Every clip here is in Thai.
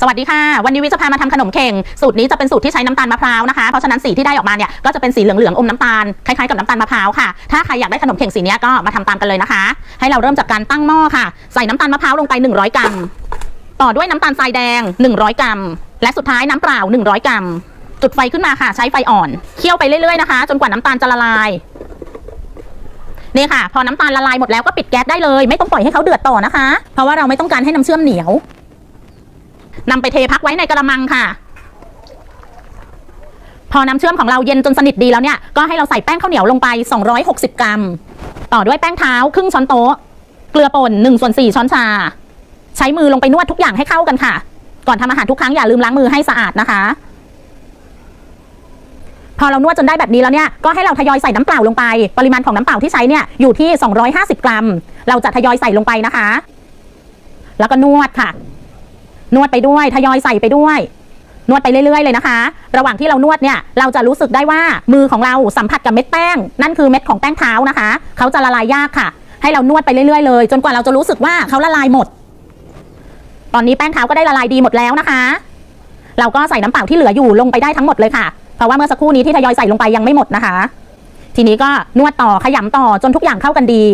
สวัสดีค่ะ วันนี้วิจะพามาทำขนมเข่ง สูตรนี้จะเป็นสูตรที่ใช้น้ำตาลมะพร้าวนะคะ เพราะฉะนั้นสีที่ได้ออกมาเนี่ยก็จะเป็นสีเหลืองๆอมน้ำตาลคล้ายๆกับน้ำตาลมะพร้าวค่ะ ถ้าใครอยากได้ขนมเข่งสีเนี้ยก็มาทำตามกันเลยนะคะ ให้เราเริ่มจากการตั้งหม้อค่ะ ใส่น้ำตาลมะพร้าวลงไป 100 กรัม ต่อด้วยน้ำตาลทรายแดง 100 กรัม และสุดท้ายน้ำเปล่า 100 กรัม จุดไฟขึ้นมาค่ะ ใช้ไฟอ่อน เคี่ยวไปเรื่อยๆนะคะ จนกว่าน้ำตาลจะละลายนี่ค่ะ พอน้ำตาลละลายหมดแล้วก็ปิดแก๊สได้เลย ไม่ต้องปล่อยให้เขาเดือดต่อนะคะ เพราะว่าเราไม่ต้องการให้น้ำเชื่อมเหนียว นำไปเทพักไว้ในกระมังค่ะ พอน้ำเชื่อมของเราเย็นจนสนิทดีแล้วเนี่ย ก็ให้เราใส่แป้งข้าวเหนียวลงไป 260 กรัม ต่อด้วยแป้งเท้าครึ่งช้อนโต๊ะ เกลือป่น1ส่วน4ช้อนชา ใช้มือลงไปนวดทุกอย่างให้เข้ากันค่ะ ก่อนทำอาหารทุกครั้งอย่าลืมล้างมือให้สะอาดนะคะ พอเรานวดจนได้แบบนี้แล้วเนี่ย ก็ให้เราทยอยใส่น้ำเปล่าลงไป ปริมาณของน้ำเปล่าที่ใช้เนี่ยอยู่ที่ 250 กรัม เราจะทยอยใส่ลงไปนะคะ แล้วก็นวดค่ะ นวดไปด้วยทยอยใส่ไปด้วย นวดไปเรื่อยๆเลยนะคะ ระหว่างที่เรานวดเนี่ยเราจะรู้สึกได้ว่ามือของเราสัมผัสกับเม็ดแป้ง นั่นคือเม็ดของแป้งเท้านะคะ เขาจะละลายยากค่ะ ให้เรานวดไปเรื่อยๆเลย จนกว่าเราจะรู้สึกว่าเขาละลายหมด ตอนนี้แป้งเท้าก็ได้ละลายดีหมดแล้วนะคะ เราก็ใส่น้ำเปล่าที่เหลืออยู่ลงไปได้ทั้งหมดเลยค่ะเพราะว่าเมื่อสักครู่นี้ที่ทยอยใส่ลงไปยังไม่หมดนะคะ ทีนี้ก็นวดต่อขยำต่อจนทุกอย่างเข้ากันดี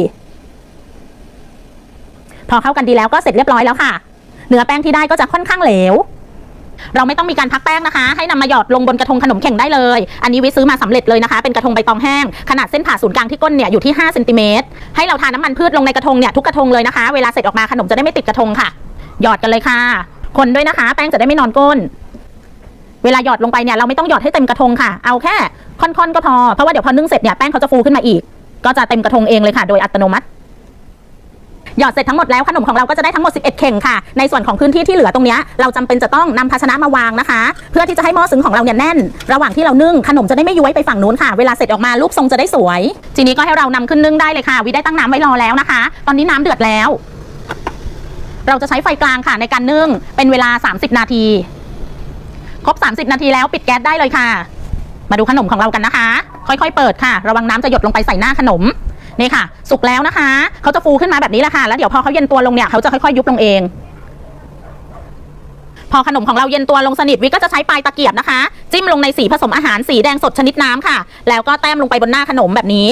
พอเข้ากันดีแล้วก็เสร็จเรียบร้อยแล้วค่ะ เนื้อแป้งที่ได้ก็จะค่อนข้างเหลว เราไม่ต้องมีการพักแป้งนะคะ ให้นำมาหยอดลงบนกระทงขนมเข่งได้เลย อันนี้วิซื้อมาสำเร็จเลยนะคะ เป็นกระทงใบตองแห้ง ขนาดเส้นผ่าศูนย์กลางที่ก้นเนี่ยอยู่ที่5เซนติเมตรให้เราทาน้ำมันพืชลงในกระทงเนี่ยทุกกระทงเลยนะคะ เวลาเสร็จออกมาขนมจะได้ไม่ติดกระทงค่ะ หยอดกันเลยค่ะ คนด้วยนะคะ แป้งจะได้ไม่นอนก้นเวลาหยอดลงไปเนี่ยเราไม่ต้องหยอดให้เต็มกระทงค่ะ เอาแค่ค่อนๆก็พอ เพราะว่าเดี๋ยวพอนึ่งเสร็จเนี่ยแป้งเขาจะฟูขึ้นมาอีก ก็จะเต็มกระทงเองเลยค่ะ โดยอัตโนมัติ หยอดเสร็จทั้งหมดแล้วขนมของเราก็จะได้ทั้งหมด 11 เข่งค่ะ ในส่วนของพื้นที่ที่เหลือตรงนี้เราจำเป็นจะต้องนำภาชนะมาวางนะคะ เพื่อที่จะให้หม้อซึ้งของเราเนี่ยแน่น ระหว่างที่เรานึ่งขนมจะได้ไม่ย้วยไปฝั่งนู้นค่ะ เวลาเสร็จออกมารูปทรงจะได้สวย ทีนี้ก็ให้เรานำขึ้นนึ่งได้เลยค่ะ วิได้ตั้งน้ำไว้รอแล้วนะคะ ตอนนี้น้ำเดือดแล้ว เราจะใช้ไฟกลางค่ะ ในการนึ่งเป็นเวลา 30 นาที ครบ 30 นาทีแล้วปิดแก๊สได้เลยค่ะ มาดูขนมของเรากันนะคะ ค่อยๆ เปิดค่ะ ระวังน้ำจะหยดลงไปใส่หน้าขนม นี่ค่ะ สุกแล้วนะคะเขาจะฟูขึ้นมาแบบนี้แหละค่ะ แล้วเดี๋ยวพอเขาเย็นตัวลงเนี่ยเขาจะค่อยๆ ยุบลงเอง พอขนมของเราเย็นตัวลงสนิทวิก็จะใช้ปลายตะเกียบนะคะ จิ้มลงในสีผสมอาหารสีแดงสดชนิดน้ำค่ะ แล้วก็แต้มลงไปบนหน้าขนมแบบนี้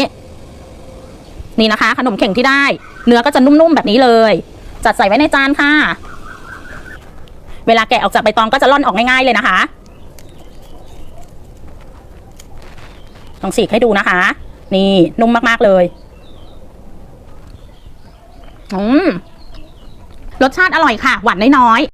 นี่นะคะ ขนมเข่งที่ได้ เนื้อก็จะนุ่มๆแบบนี้เลย จัดใส่ไว้ในจานค่ะ เวลาแกะออกจากใบตองก็จะล่อนออกง่ายๆเลยนะคะลองฉีกให้ดูนะคะ นี่นุ่มมาก ๆ เลย อืมรสชาติอร่อยค่ะ หวานน้อย